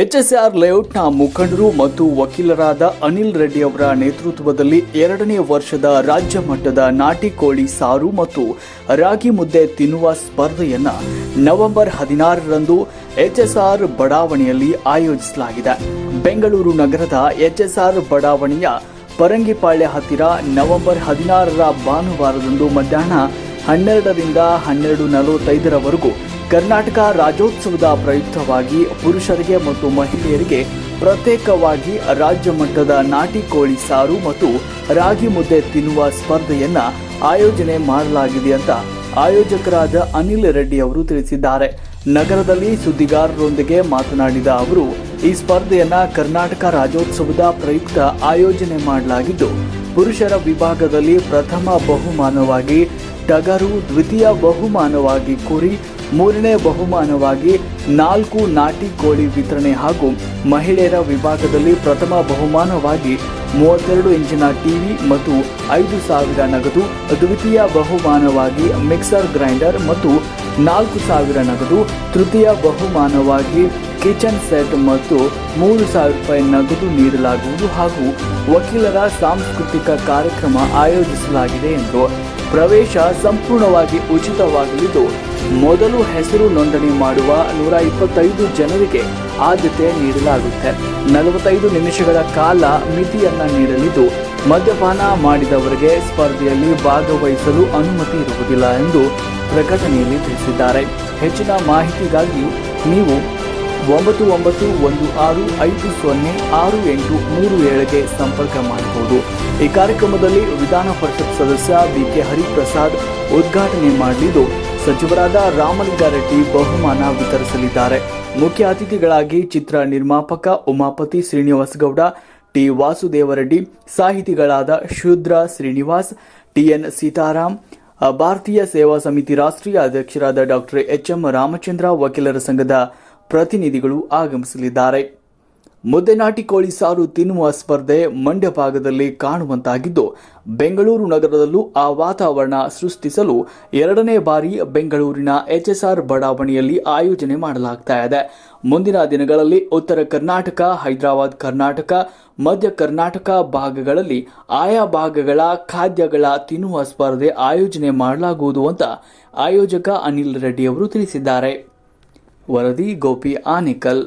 HSR ಲೇಔಟ್ನ ಮುಖಂಡರು ಮತ್ತು ವಕೀಲರಾದ ಅನಿಲ್ ರೆಡ್ಡಿ ಅವರ ನೇತೃತ್ವದಲ್ಲಿ ಎರಡನೇ ವರ್ಷದ ರಾಜ್ಯ ಮಟ್ಟದ ನಾಟಿ ಕೋಳಿ ಸಾರು ಮತ್ತು ರಾಗಿ ಮುದ್ದೆ ತಿನ್ನುವ ಸ್ಪರ್ಧೆಯನ್ನು ನವೆಂಬರ್ ಹದಿನಾರರಂದು ಎಚ್ಎಸ್ಆರ್ ಬಡಾವಣೆಯಲ್ಲಿ ಆಯೋಜಿಸಲಾಗಿದೆ. ಬೆಂಗಳೂರು ನಗರದ ಎಚ್ಎಸ್ಆರ್ ಬಡಾವಣೆಯ ಪರಂಗಿಪಾಳ್ಯ ಹತ್ತಿರ ನವೆಂಬರ್ ಹದಿನಾರರ ಭಾನುವಾರದಂದು ಮಧ್ಯಾಹ್ನ ಹನ್ನೆರಡರಿಂದ ಹನ್ನೆರಡು ನಲವತ್ತೈದರವರೆಗೂ ಕರ್ನಾಟಕ ರಾಜ್ಯೋತ್ಸವದ ಪ್ರಯುಕ್ತವಾಗಿ ಪುರುಷರಿಗೆ ಮತ್ತು ಮಹಿಳೆಯರಿಗೆ ಪ್ರತ್ಯೇಕವಾಗಿ ರಾಜ್ಯ ಮಟ್ಟದ ನಾಟಿ ಕೋಳಿ ಸಾರು ಮತ್ತು ರಾಗಿ ಮುದ್ದೆ ತಿನ್ನುವ ಸ್ಪರ್ಧೆಯನ್ನ ಆಯೋಜನೆ ಮಾಡಲಾಗಿದೆ ಅಂತ ಆಯೋಜಕರಾದ ಅನಿಲ್ ರೆಡ್ಡಿ ಅವರು ತಿಳಿಸಿದ್ದಾರೆ. ನಗರದಲ್ಲಿ ಸುದ್ದಿಗಾರರೊಂದಿಗೆ ಮಾತನಾಡಿದ ಅವರು, ಈ ಸ್ಪರ್ಧೆಯನ್ನ ಕರ್ನಾಟಕ ರಾಜ್ಯೋತ್ಸವದ ಪ್ರಯುಕ್ತ ಆಯೋಜನೆ ಮಾಡಲಾಗಿದ್ದು, ಪುರುಷರ ವಿಭಾಗದಲ್ಲಿ ಪ್ರಥಮ ಬಹುಮಾನವಾಗಿ, ಟಗರು ದ್ವಿತೀಯ ಬಹುಮಾನವಾಗಿ ಕುರಿ ಮೂರನೇ ಬಹುಮಾನವಾಗಿ ನಾಲ್ಕು ನಾಟಿ ಕೋಳಿ ವಿತರಣೆ ಹಾಗೂ ಮಹಿಳೆಯರ ವಿಭಾಗದಲ್ಲಿ ಪ್ರಥಮ ಬಹುಮಾನವಾಗಿ ಮೂವತ್ತೆರಡು ಇಂಚಿನ ಟಿವಿ ಮತ್ತು ಐದು ಸಾವಿರ ನಗದು, ದ್ವಿತೀಯ ಬಹುಮಾನವಾಗಿ ಮಿಕ್ಸರ್ ಗ್ರೈಂಡರ್ ಮತ್ತು ನಾಲ್ಕು ಸಾವಿರ ನಗದು, ತೃತೀಯ ಬಹುಮಾನವಾಗಿ ಕಿಚನ್ ಸೆಟ್ ಮತ್ತು ಮೂರು ಸಾವಿರ ರೂಪಾಯಿ ನಗದು ನೀಡಲಾಗುವುದು ಹಾಗೂ ವಕೀಲರ ಸಾಂಸ್ಕೃತಿಕ ಕಾರ್ಯಕ್ರಮ ಆಯೋಜಿಸಲಾಗಿದೆ ಎಂದು ಪ್ರವೇಶ ಸಂಪೂರ್ಣವಾಗಿ ಉಚಿತವಾಗಲಿದ್ದು ಮೊದಲು ಹೆಸರು ನೋಂದಣಿ ಮಾಡುವ ನೂರ ಇಪ್ಪತ್ತೈದು ಜನರಿಗೆ ಆದ್ಯತೆ ನೀಡಲಾಗುತ್ತೆ. ನಲವತ್ತೈದು ನಿಮಿಷಗಳ ಕಾಲ ಮಿತಿಯನ್ನ ನೀಡಲಿದ್ದು, ಮದ್ಯಪಾನ ಮಾಡಿದವರಿಗೆ ಸ್ಪರ್ಧೆಯಲ್ಲಿ ಭಾಗವಹಿಸಲು ಅನುಮತಿ ಇರುವುದಿಲ್ಲ ಎಂದು ಪ್ರಕಟಣೆಯಲ್ಲಿ ತಿಳಿಸಿದ್ದಾರೆ. ಹೆಚ್ಚಿನ ಮಾಹಿತಿಗಾಗಿ ನೀವು ಒಂಬತ್ತು ಒಂಬತ್ತು ಒಂದು ಆರು ಐದು ಸೊನ್ನೆ ಆರು ಎಂಟು ಮೂರು ಏಳಗೆ ಸಂಪರ್ಕ ಮಾಡಬಹುದು ಈ ಕಾರ್ಯಕ್ರಮದಲ್ಲಿ ವಿಧಾನ ಪರಿಷತ್ ಸದಸ್ಯ ಬಿಕೆ ಹರಿಪ್ರಸಾದ್ ಉದ್ಘಾಟನೆ ಮಾಡಲಿದ್ದು ಸಚಿವರಾದ ರಾಮಲಿಂಗಾರೆಡ್ಡಿ ಬಹುಮಾನ ವಿತರಿಸಲಿದ್ದಾರೆ. ಮುಖ್ಯ ಅತಿಥಿಗಳಾಗಿ ಚಿತ್ರ ನಿರ್ಮಾಪಕ ಉಮಾಪತಿ ಶ್ರೀನಿವಾಸಗೌಡ, ಟಿ ವಾಸುದೇವರೆಡ್ಡಿ, ಸಾಹಿತಿಗಳಾದ ಶೂದ್ರ ಶ್ರೀನಿವಾಸ್ ಟಿಎನ್ ಸೀತಾರಾಮ್ ಭಾರತೀಯ ಸೇವಾ ಸಮಿತಿ ರಾಷ್ಟ್ರೀಯ ಅಧ್ಯಕ್ಷರಾದ ಡಾಕ್ಟರ್ ಎಚ್ ಎಂ ರಾಮಚಂದ್ರ, ವಕೀಲರ ಸಂಘದ ಪ್ರತಿನಿಧಿಗಳು ಆಗಮಿಸಲಿದ್ದಾರೆ. ಮುದ್ದೆ ನಾಟಿ ಕೋಳಿ ಸಾರು ತಿನ್ನುವ ಸ್ಪರ್ಧೆ ಮಂಡ್ಯ ಭಾಗದಲ್ಲಿ ಕಾಣುವಂತಾಗಿದ್ದು, ಬೆಂಗಳೂರು ನಗರದಲ್ಲೂ ಆ ವಾತಾವರಣ ಸೃಷ್ಟಿಸಲು ಎರಡನೇ ಬಾರಿ ಬೆಂಗಳೂರಿನ ಎಚ್ಎಸ್ಆರ್ ಬಡಾವಣೆಯಲ್ಲಿ ಆಯೋಜನೆ ಮಾಡಲಾಗ್ತಾ ಇದೆ. ಮುಂದಿನ ದಿನಗಳಲ್ಲಿ ಉತ್ತರ ಕರ್ನಾಟಕ, ಹೈದರಾಬಾದ್ ಕರ್ನಾಟಕ, ಮಧ್ಯ ಕರ್ನಾಟಕ ಭಾಗಗಳಲ್ಲಿ ಆಯಾ ಭಾಗಗಳ ಖಾದ್ಯಗಳ ತಿನ್ನುವ ಸ್ಪರ್ಧೆ ಆಯೋಜನೆ ಮಾಡಲಾಗುವುದು ಅಂತ ಆಯೋಜಕ ಅನಿಲ್ ರೆಡ್ಡಿ ಅವರು ತಿಳಿಸಿದ್ದಾರೆ. ವರದಿ ಗೋಪಿ ಆನೇಕಲ್.